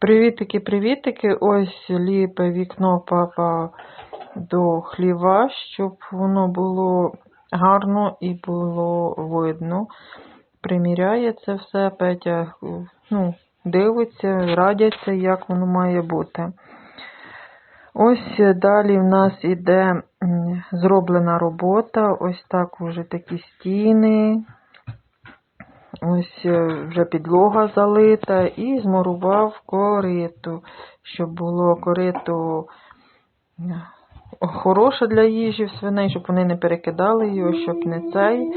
Привітики-привітики. Ось ліпе вікно папа до хліва, щоб воно було гарно і було видно. Приміряє це все, Петя ну, дивиться, радяться, як воно має бути. Ось далі в нас іде зроблена робота. Ось так уже такі стіни. Ось е, вже підлога залита і змурував корито, щоб було корито е, хороше для їжі в свиней, щоб вони не перекидали його, щоб не цей.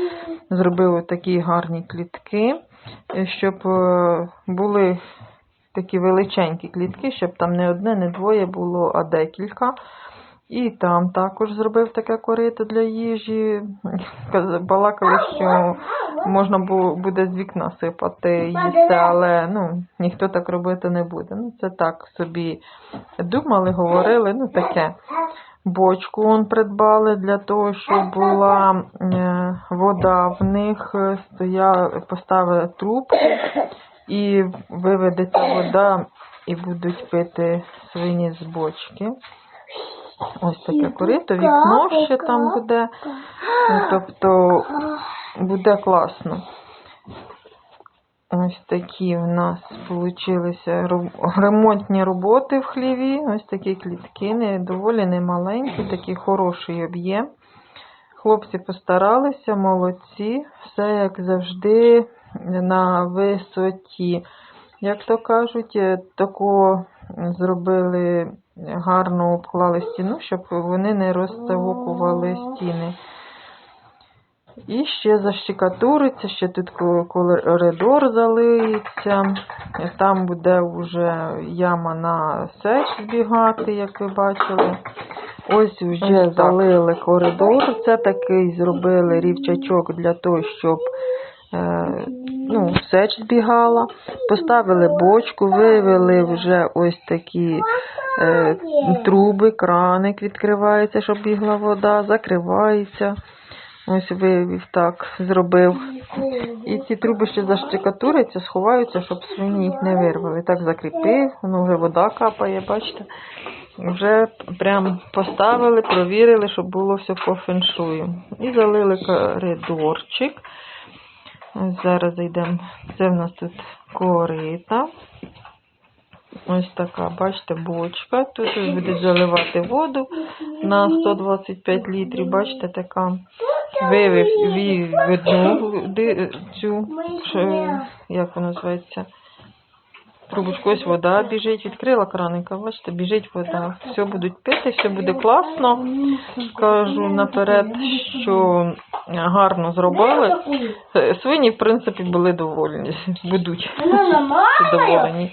Зробив такі гарні клітки, е, щоб були такі величенькі клітки, щоб там не одне, не двоє було, а декілька. І там також зробив таке корито для їжі. Балакали, що можна бу- буде з вікна сипати їсти, але ну, ніхто так робити не буде. Ну, це так собі думали, говорили, ну таке. Бочку он придбали для того, щоб була е, вода в них, е, стоя, поставили трубку і виведеться вода і будуть пити свині з бочки. Ось таке корито, вікно ще там буде. Ну, Тобто буде класно. Ось такі в нас получилися ремонтні роботи в хліві. Ось такі клітки, не, доволі немаленькі, такий хороший об'єм. Хлопці постаралися, молодці, все як завжди на висоті. Як то кажуть, е, тако зробили гарно обклали стіну, щоб вони не розцевокували стіни. І ще защекатуриться, ще тут коридор залиється. Там буде вже яма на сеч збігати, як ви бачили. Ось вже залили коридор. Це такий зробили рівчачок для того, щоб е, ну, сеч збігала. Поставили бочку, вивели вже ось такі е, труби, краник відкривається, щоб бігла вода, закривається. Ось вивів так, зробив. І ці труби ще защекатуряться, сховаються, щоб свині їх не вирвали. Так закріпив, воно вже вода капає, бачите. Вже прям поставили, провірили, щоб було все по феншую. І залили коридорчик. Ось зараз зайдемо. Це в нас тут корита. Ось така, бачите, бочка. Тут будуть заливати воду на 125 літрів. Бачите, така вивів цю, як вона називається, трубочку, ось вода біжить, відкрила краника, бачите, біжить вода. Все будуть пити, все буде класно. Скажу наперед, що гарно зробили. Свині, в принципі, були довольні, будуть задоволені.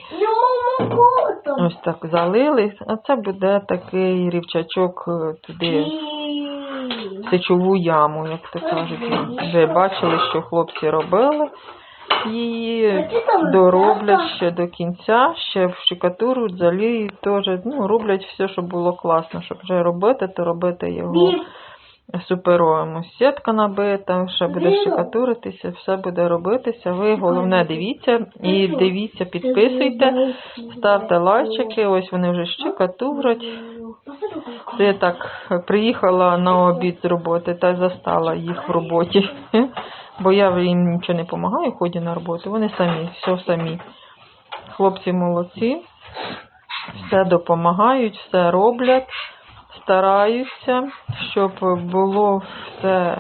Ось так залили, а це буде такий рівчачок е, туди в сечову яму, як то кажуть. Ви бачили, що хлопці робили. Її дороблять ще до кінця, ще в штукатуру заліють теж. Ну, роблять все, щоб було класно, щоб вже робити, то робити його суперовим. Сітка набита, ще буде штукатуритися, все буде робитися. Ви головне дивіться і дивіться, підписуйте, ставте лайчики, ось вони вже штукатурять. Це я так приїхала на обід з роботи та застала їх в роботі. Бо я їм нічого не допомагаю, ході на роботу. Вони самі, все самі. Хлопці молодці, все допомагають, все роблять, стараються, щоб було все,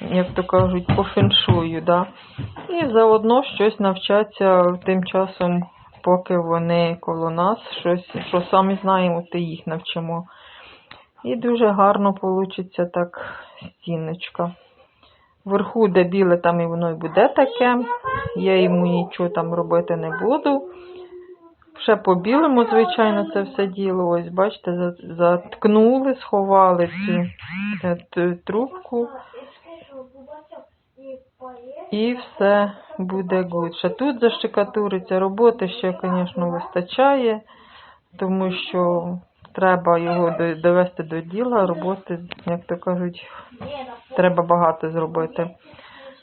як то кажуть, по феншую. Да? І заодно щось навчаться тим часом, поки вони коло нас, щось, що самі знаємо, то їх навчимо. І дуже гарно вийде так стіночка. Вверху, де біле, там і воно і буде таке. Я йому нічого там робити не буду. Ще по білому, звичайно, це все діло. Ось, бачите, заткнули, сховали цю е, трубку. І все буде гуд. Ще тут защекатуриться, роботи ще, звісно, вистачає, тому що треба його довести до діла, роботи, як то кажуть, треба багато зробити.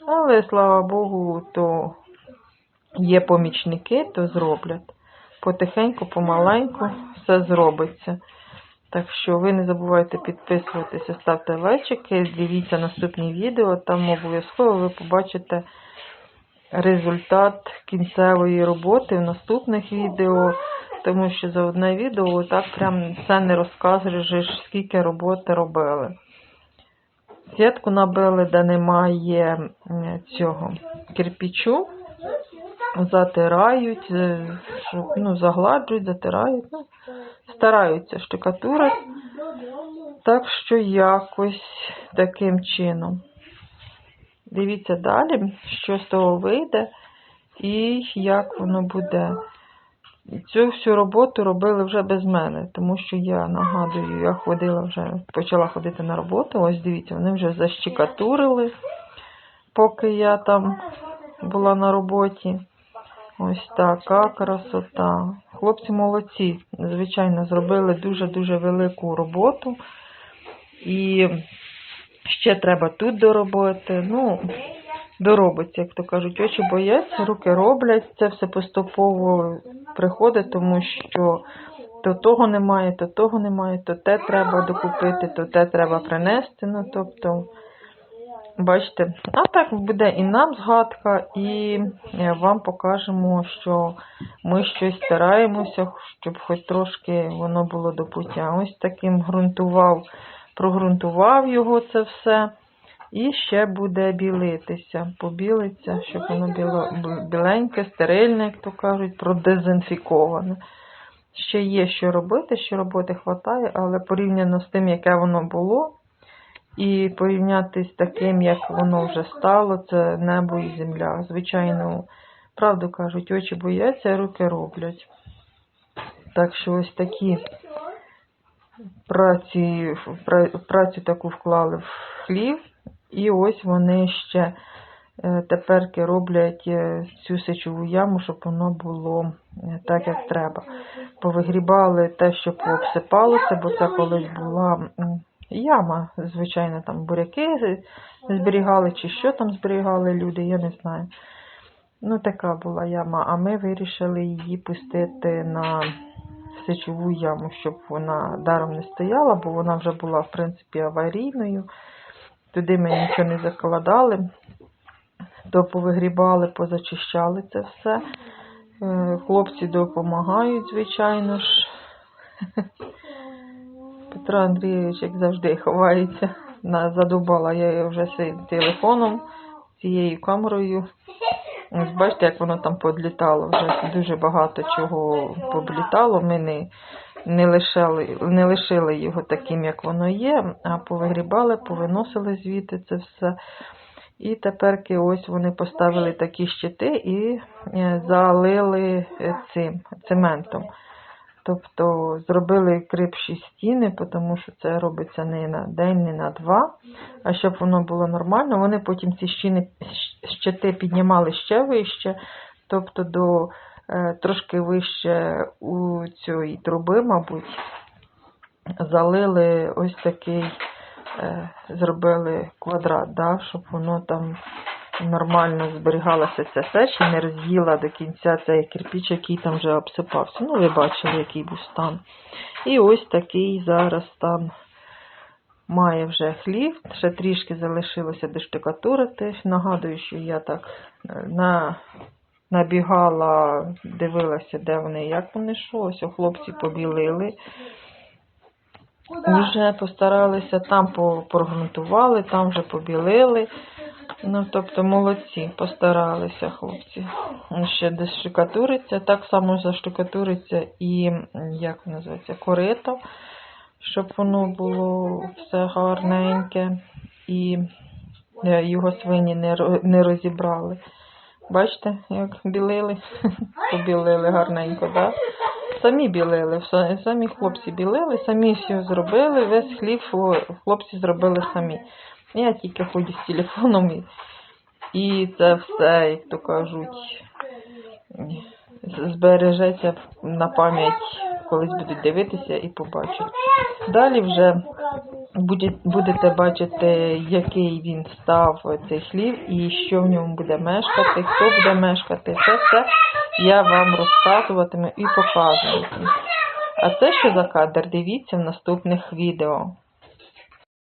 Але, слава Богу, то є помічники, то зроблять. Потихеньку, помаленьку все зробиться. Так що ви не забувайте підписуватися, ставте лайчики, дивіться наступні відео, там обов'язково ви побачите результат кінцевої роботи в наступних відео, тому що за одне відео так прям все не розкажеш, скільки роботи робили. Сітку набили, де немає цього кирпічу, затирають, е, ну, загладжують, затирають, ну, стараються штукатурити. Так що якось таким чином. Дивіться далі, що з того вийде і як воно буде. Цю всю роботу робили вже без мене, тому що я нагадую, я ходила вже, почала ходити на роботу. Ось дивіться, вони вже защекатурили, поки я там була на роботі. Ось така красота. Хлопці молодці, звичайно, зробили дуже-дуже велику роботу. І ще треба тут доробити. Ну, доробиться, як то кажуть, очі бояться, руки роблять. Це все поступово приходить, тому що то того немає, то того немає, то те треба докупити, то те треба принести. Ну, тобто, бачите, а так буде і нам згадка, і е, вам покажемо, що ми щось стараємося, щоб хоч трошки воно було до пуття. Ось таким ґрунтував, прогрунтував його це все. І ще буде білитися, побілиться, щоб воно біло, біленьке, стерильне, як то кажуть, продезінфіковане. Ще є що робити, ще роботи вистачає, але порівняно з тим, яке воно було, і порівняти з таким, як воно вже стало, це небо і земля. Звичайно, правду кажуть, очі бояться, руки роблять. Так що ось такі праці, працю таку вклали в хлів. І ось вони ще е, теперки роблять е, цю сечову яму, щоб воно було е, так, як треба. Повигрібали те, що пообсипалося, бо це колись була яма, звичайно, там буряки зберігали, чи що там зберігали люди, я не знаю. Ну, така була яма, а ми вирішили її пустити на сечову яму, щоб вона даром не стояла, бо вона вже була, в принципі, аварійною. Туди ми нічого не закладали, то повигрібали, позачищали це все. Е, Хлопці допомагають, звичайно ж. Петро Андрійович, як завжди, ховається. Задубала я його вже цим телефоном, цією камерою. Ось бачите, як воно там подлітало. Вже дуже багато чого подлітало. Ми не, не, лишали, не лишили його таким, як воно є, а повигрібали, повиносили звідти це все. І теперки ось вони поставили такі щити і е, залили е, цим цементом. Тобто зробили крепші стіни, тому що це робиться не на день, не на два. А щоб воно було нормально, вони потім ці щіни, щити піднімали ще вище, тобто до е, трошки вище у цієї труби, мабуть, залили ось такий, е, зробили квадрат, да, щоб воно там нормально зберігалася ця сеч і не роз'їла до кінця цей кирпіч, який там вже обсипався. Ну, ви бачили, який був стан. І ось такий зараз стан має вже хлів. Ще трішки залишилося доштукатурити. Нагадую, що я так е, на, набігала, дивилася, де вони, як вони що. Ось хлопці побілили. Вже постаралися, там прогрунтували, там вже побілили. Ну, тобто молодці, постаралися хлопці. Ще десь штукатуриться, так само заштукатуриться і, як називається, корито, щоб воно було все гарненьке і е, його свині не, розібрали. Бачите, як білили? Побілили гарненько, так? Самі білили, самі хлопці білили, самі все зробили, весь хліб хлопці зробили самі. Я тільки ходжу з телефоном і, і це все, як то кажуть, збережеться на пам'ять, колись будуть дивитися і побачать. Далі вже буде- будете бачити, який він став цей хлів і що в ньому буде мешкати, хто буде мешкати. Це все я вам розказуватиму і показуватиму. А це що за кадр? Дивіться в наступних відео.